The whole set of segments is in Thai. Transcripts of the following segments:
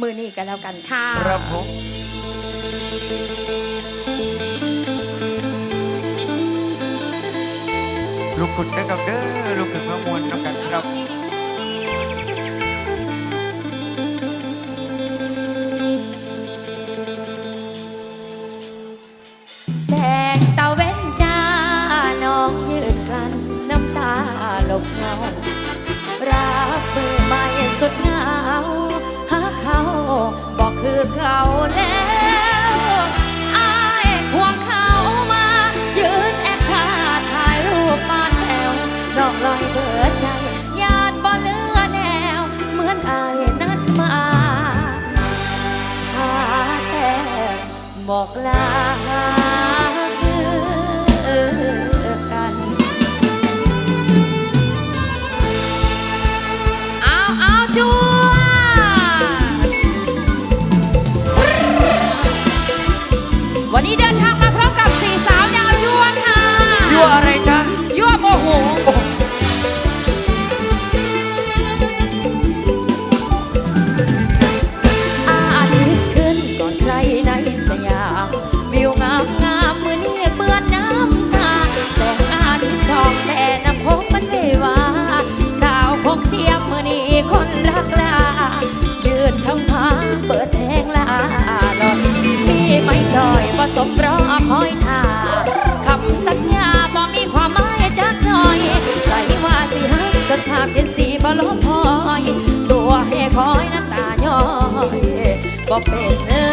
มือนี้กันแล้วกันค่ะครับผมลูกขุดกันกับเด้อลูกขุดมะม่วนนะครับครับ เก่าแล้วอายควงเขามา ยืนแอบท่าถ่ายรูปปาแถวดอกลอยเบิอใจยาดบอลเลือแนว เหมือนอายนัดมาหาแต่บอกลา บ่ลบพอย ตัวให้คอยน้ำตาย้อยบอกเป็น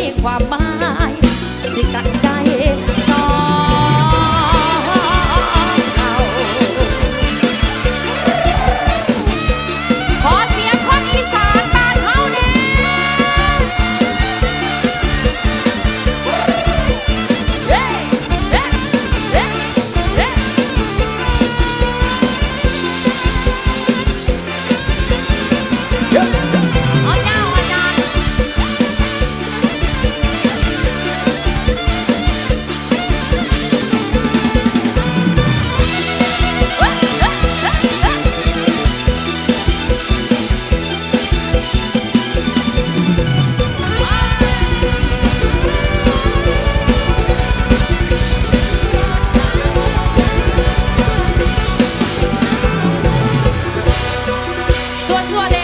มีความหม tú a